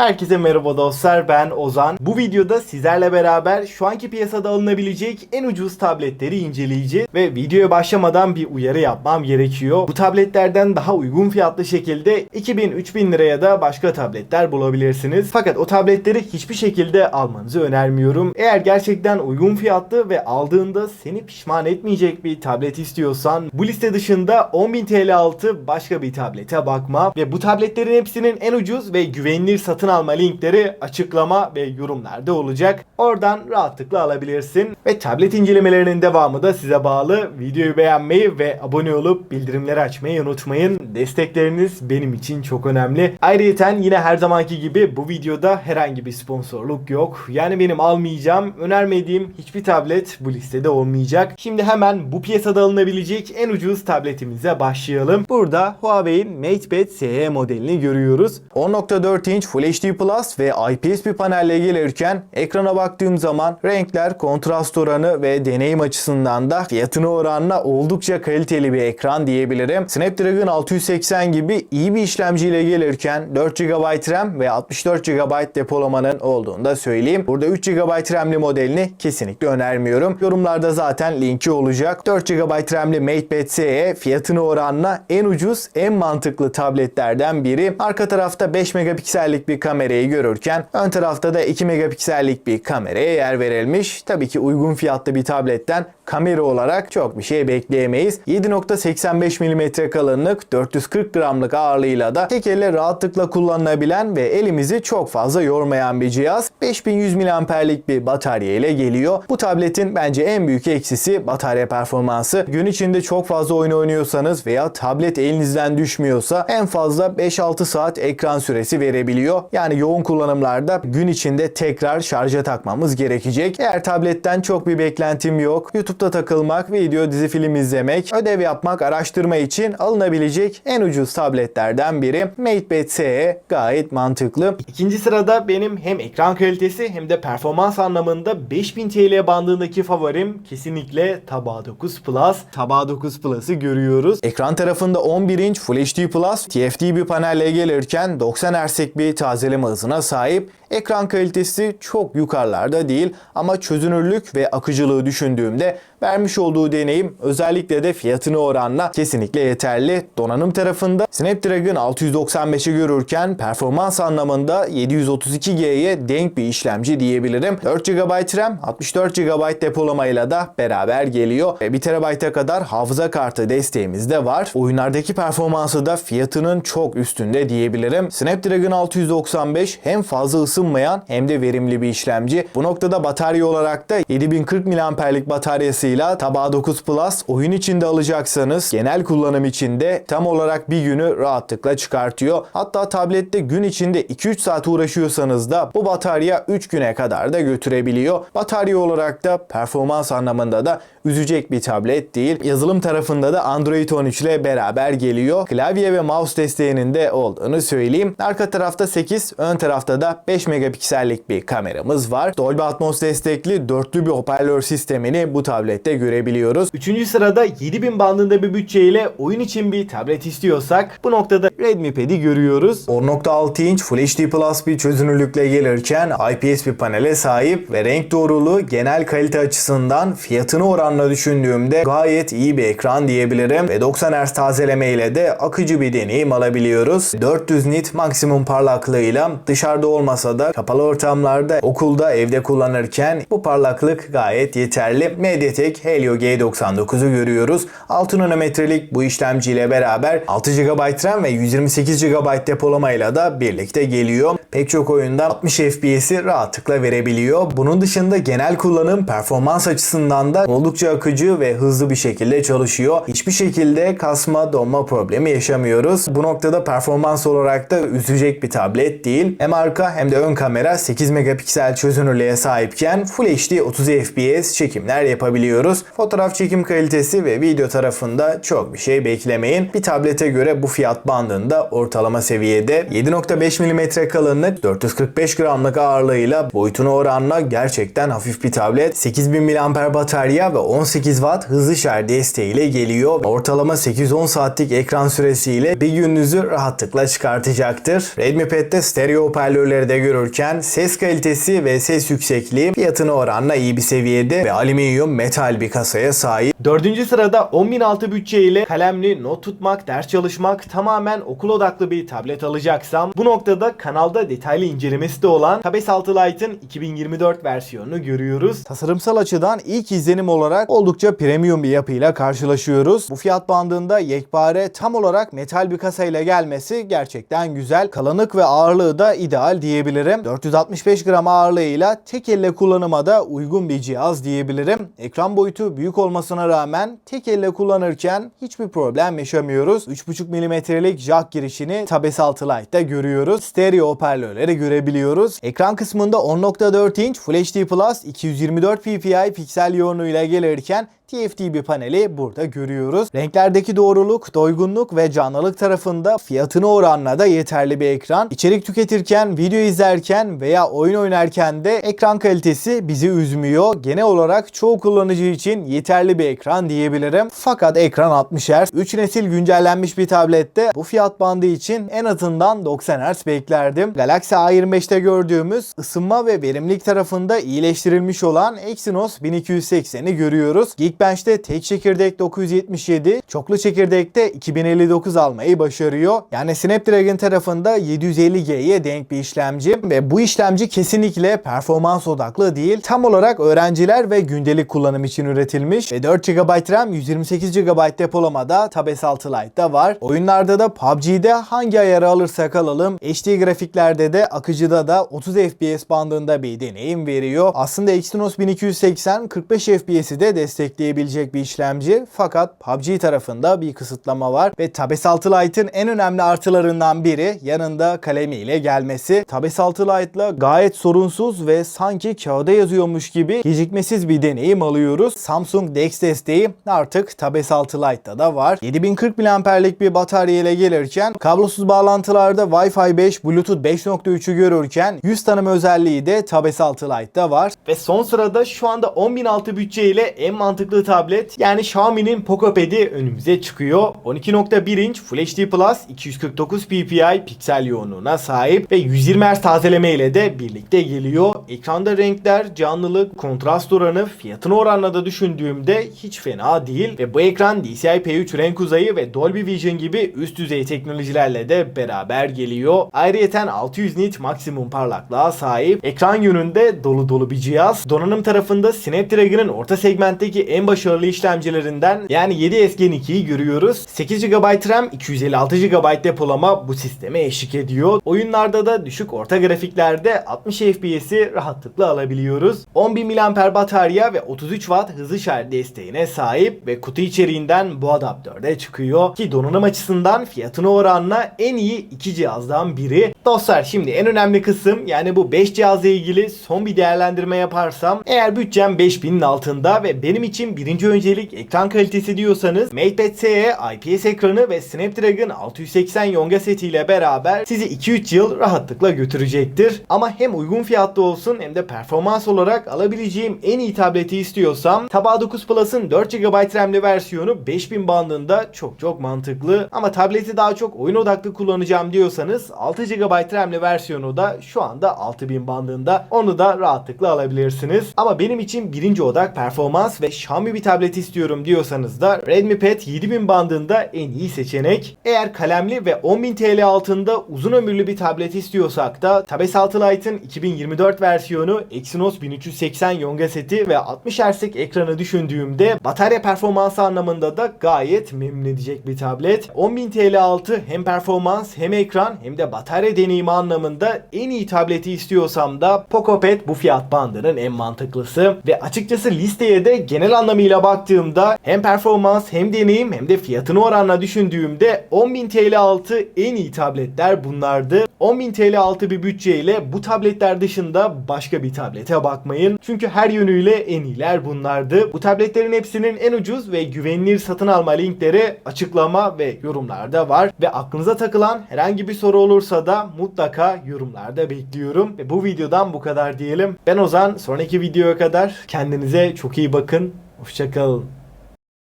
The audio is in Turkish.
Herkese merhaba dostlar ben Ozan. Bu videoda sizlerle beraber şu anki piyasada alınabilecek en ucuz tabletleri inceleyeceğiz. Ve videoya başlamadan bir uyarı yapmam gerekiyor. Bu tabletlerden daha uygun fiyatlı şekilde 2000-3000 liraya da başka tabletler bulabilirsiniz. Fakat o tabletleri hiçbir şekilde almanızı önermiyorum. Eğer gerçekten uygun fiyatlı ve aldığında seni pişman etmeyecek bir tablet istiyorsan bu liste dışında 10.000 TL altı başka bir tablete bakma ve bu tabletlerin hepsinin en ucuz ve güvenilir satın alma linkleri açıklama ve yorumlarda olacak. Oradan rahatlıkla alabilirsin. Ve tablet incelemelerinin devamı da size bağlı. Videoyu beğenmeyi ve abone olup bildirimleri açmayı unutmayın. Destekleriniz benim için çok önemli. Ayrıca yine her zamanki gibi bu videoda herhangi bir sponsorluk yok. Yani benim almayacağım, önermediğim hiçbir tablet bu listede olmayacak. Şimdi hemen bu piyasada alınabilecek en ucuz tabletimize başlayalım. Burada Huawei'in MatePad SE modelini görüyoruz. 10.4 inç Full HD Plus ve IPS bir panelle gelirken ekrana baktığım zaman renkler, kontrast oranı ve deneyim açısından da fiyatına oranla oldukça kaliteli bir ekran diyebilirim. Snapdragon 680 gibi iyi bir işlemciyle gelirken 4 GB RAM ve 64 GB depolamanın olduğunu da söyleyeyim. Burada 3 GB RAM'li modelini kesinlikle önermiyorum. Yorumlarda zaten linki olacak. 4 GB RAM'li MatePad SE fiyatına oranla en ucuz, en mantıklı tabletlerden biri. Arka tarafta 5 megapiksellik bir kamerayı görürken ön tarafta da 2 megapiksellik bir kameraya yer verilmiş. Tabii ki uygun fiyatlı bir tabletten kamera olarak çok bir şey bekleyemeyiz. 7.85 mm kalınlık, 440 gramlık ağırlığıyla da tek elle rahatlıkla kullanılabilen ve elimizi çok fazla yormayan bir cihaz. 5100 mAh'lik bir batarya ile geliyor. Bu tabletin bence en büyük eksisi batarya performansı. Gün içinde çok fazla oyun oynuyorsanız veya tablet elinizden düşmüyorsa en fazla 5-6 saat ekran süresi verebiliyor. Yani yoğun kullanımlarda gün içinde tekrar şarja takmamız gerekecek. Eğer tabletten çok bir beklentim yok. YouTube'da takılmak, video, dizi, film izlemek, ödev yapmak, araştırma için alınabilecek en ucuz tabletlerden biri. MatePad SE gayet mantıklı. İkinci sırada benim hem ekran kalitesi hem de performans anlamında 5000 TL bandındaki favorim kesinlikle Tabaa 9 Plus. Tabaa 9 Plus'ı görüyoruz. Ekran tarafında 11 inç Full HD Plus TFT bir panelle gelirken 90 Hz'lik bir tazeleme hızına sahip. Ekran kalitesi çok yukarılarda değil ama çözünürlük ve akıcılığı düşündüğümde vermiş olduğu deneyim özellikle de fiyatını oranla kesinlikle yeterli. Donanım tarafında Snapdragon 695'i görürken performans anlamında 732G'ye denk bir işlemci diyebilirim. 4 GB RAM, 64 GB depolamayla da beraber geliyor. Ve 1 TB'a kadar hafıza kartı desteğimiz de var. Oyunlardaki performansı da fiyatının çok üstünde diyebilirim. Snapdragon 695 hem fazla ısınmayan hem de verimli bir işlemci. Bu noktada batarya olarak da 7040 mAh'lik bataryasıyla Tabaa 9 Plus oyun içinde alacaksanız genel kullanım içinde tam olarak bir günü rahatlıkla çıkartıyor. Hatta tablette gün içinde 2-3 saat uğraşıyorsanız da bu batarya 3 güne kadar da götürebiliyor. Batarya olarak da performans anlamında da üzecek bir tablet değil. Yazılım tarafında da Android 13 ile beraber geliyor. Klavye ve mouse desteğinin de olduğunu söyleyeyim. Arka tarafta 8, ön tarafta da 5 megapiksellik bir kameramız var. Dolby Atmos destekli dörtlü bir hoparlör sistemini bu tablette görebiliyoruz. Üçüncü sırada 7000 bandında bir bütçeyle oyun için bir tablet istiyorsak bu noktada Redmi Pad'i görüyoruz. 10.6 inç Full HD Plus bir çözünürlükle gelirken IPS bir panele sahip ve renk doğruluğu genel kalite açısından fiyatını oranla düşündüğümde gayet iyi bir ekran diyebilirim ve 90 Hz tazeleme ile de akıcı bir deneyim alabiliyoruz. 400 nit maksimum parlaklığıyla dışarıda olmasa da kapalı ortamlarda, okulda, evde kullanırken bu parlaklık gayet yeterli. MediaTek Helio G99'u görüyoruz. 6 nanometrelik bu işlemciyle beraber 6 GB RAM ve 128 GB depolamayla da birlikte geliyor. Pek çok oyunda 60 FPS'i rahatlıkla verebiliyor. Bunun dışında genel kullanım performans açısından da oldukça akıcı ve hızlı bir şekilde çalışıyor. Hiçbir şekilde kasma, donma problemi yaşamıyoruz. Bu noktada performans olarak da üzecek bir tablet değil. Hem arka hem de ön kamera 8 megapiksel çözünürlüğe sahipken Full HD 30 FPS çekimler yapabiliyoruz. Bekliyoruz. Fotoğraf çekim kalitesi ve video tarafında çok bir şey beklemeyin. Bir tablete göre bu fiyat bandında ortalama seviyede 7.5 mm kalınlık 445 gramlık ağırlığıyla boyutuna oranla gerçekten hafif bir tablet. 8000 mAh batarya ve 18 Watt hızlı şarj desteğiyle geliyor. Ortalama 810 saatlik ekran süresiyle bir gününüzü rahatlıkla çıkartacaktır. Redmi Pad'de stereo hoparlörleri de görürken ses kalitesi ve ses yüksekliği fiyatına oranla iyi bir seviyede ve alüminyum metal bir kasaya sahip. Dördüncü sırada 10.006 bütçe ile kalemli not tutmak, ders çalışmak tamamen okul odaklı bir tablet alacaksam bu noktada kanalda detaylı incelemesi de olan Tab S6 Lite'ın 2024 versiyonunu görüyoruz. Tasarımsal açıdan ilk izlenim olarak oldukça premium bir yapıyla karşılaşıyoruz. Bu fiyat bandında yekpare tam olarak metal bir kasayla gelmesi gerçekten güzel. Kalınlık ve ağırlığı da ideal diyebilirim. 465 gram ağırlığıyla tek elle kullanıma da uygun bir cihaz diyebilirim. Ekran boyutu büyük olmasına rağmen tek elle kullanırken hiçbir problem yaşamıyoruz. 3.5 mm'lik jack girişini Tab S6 Lite'da görüyoruz. Stereo hoparlörleri görebiliyoruz. Ekran kısmında 10.4 inç Full HD Plus 224 ppi piksel yoğunluğuyla gelirken TFT bir paneli burada görüyoruz. Renklerdeki doğruluk, doygunluk ve canlılık tarafında fiyatına oranla da yeterli bir ekran. İçerik tüketirken, video izlerken veya oyun oynarken de ekran kalitesi bizi üzmüyor. Genel olarak çoğu kullanıcı için yeterli bir ekran diyebilirim. Fakat ekran 60 Hz. 3 nesil güncellenmiş bir tablette bu fiyat bandı için en azından 90 Hz beklerdim. Galaxy A25'te gördüğümüz ısınma ve verimlilik tarafında iyileştirilmiş olan Exynos 1280'i görüyoruz. Geekbench'te tek çekirdek 977, çoklu çekirdekte 2059 almayı başarıyor. Yani Snapdragon tarafında 750G'ye denk bir işlemci ve bu işlemci kesinlikle performans odaklı değil. Tam olarak öğrenciler ve gündelik kullanım için üretilmiş ve 4 GB RAM 128 GB depolamada Tab S6 Lite'da var. Oyunlarda da PUBG'de hangi ayarı alırsak alalım HD grafiklerde de akıcıda da 30 FPS bandında bir deneyim veriyor. Aslında Exynos 1280 45 FPS'i de destekleyebilecek bir işlemci fakat PUBG tarafında bir kısıtlama var ve Tab S6 Lite'ın en önemli artılarından biri yanında kalemiyle gelmesi. Tab S6 Lite'la gayet sorunsuz ve sanki kağıda yazıyormuş gibi gecikmesiz bir deneyim alıyoruz. Samsung DeX desteği artık Tab S6 Lite'da da var. 7040 mAh'lik bir batarya ile gelirken kablosuz bağlantılarda Wi-Fi 5, Bluetooth 5.3'ü görürken yüz tanıma özelliği de Tab S6 Lite'da var. Ve son sırada şu anda 10.006 bütçe ile en mantıklı tablet yani Xiaomi'nin Poco Pad'i önümüze çıkıyor. 12.1 inç Full HD Plus 249 ppi piksel yoğunluğuna sahip ve 120 Hz tazeleme ile de birlikte geliyor. Ekranda renkler, canlılık, kontrast oranı fiyatına oranla da düşündüğümde hiç fena değil ve bu ekran DCI-P3 renk uzayı ve Dolby Vision gibi üst düzey teknolojilerle de beraber geliyor. Ayrıyeten 600 nit maksimum parlaklığa sahip. Ekran yönünde dolu dolu bir cihaz. Donanım tarafında Snapdragon'ın orta segmentteki en başarılı işlemcilerinden yani 7S Gen 2'yi görüyoruz. 8 GB RAM, 256 GB depolama bu sisteme eşlik ediyor. Oyunlarda da düşük orta grafiklerde 60 FPS'i rahatlıkla alabiliyoruz. 10.000 mAh batarya ve 33 Watt hızlı şarj desteğine sahip ve kutu içeriğinden bu adaptörde çıkıyor. Ki donanım açısından fiyatına oranla en iyi iki cihazdan biri. Dostlar şimdi en önemli kısım yani bu 5 cihazla ilgili son bir değerlendirme yaparsam eğer bütçem 5000'in altında ve benim için birinci öncelik ekran kalitesi diyorsanız MatePad SE IPS ekranı ve Snapdragon 680 Yonga setiyle beraber sizi 2-3 yıl rahatlıkla götürecektir. Ama hem uygun fiyatlı olsun hem de performans olarak alabileceğim en iyi tableti istiyorsam Tab A9 Plus'ın 4 GB RAM'li versiyonu 5000 bandında çok çok mantıklı. Ama tableti daha çok oyun odaklı kullanacağım diyorsanız 6 GB RAM'li versiyonu da şu anda 6000 bandında. Onu da rahatlıkla alabilirsiniz. Ama benim için birinci odak performans ve Xiaomi bir tablet istiyorum diyorsanız da Redmi Pad 7000 bandında en iyi seçenek. Eğer kalemli ve 10.000 TL altında uzun ömürlü bir tablet istiyorsak da Tab S6 Lite'ın 2024 versiyonu Exynos 1380 Yonga seti ve 60 Hz'lik ekranı düşündüğümde batarya performansı anlamında da gayet memnun edecek bir tablet. 10.000 TL altı hem performans hem ekran hem de batarya deneyimi anlamında en iyi tableti istiyorsam da Poco Pad bu fiyat bandının en mantıklısı ve açıkçası listeye de genel anlamda anlamıyla baktığımda hem performans hem deneyim hem de fiyatını oranla düşündüğümde 10.000 TL altı en iyi tabletler bunlardı. 10.000 TL altı bir bütçeyle bu tabletler dışında başka bir tablete bakmayın. Çünkü her yönüyle en iyiler bunlardı. Bu tabletlerin hepsinin en ucuz ve güvenilir satın alma linkleri açıklama ve yorumlarda var. Ve aklınıza takılan herhangi bir soru olursa da mutlaka yorumlarda bekliyorum. Ve bu videodan bu kadar diyelim. Ben Ozan. Sonraki videoya kadar kendinize çok iyi bakın. Hoşçakalın.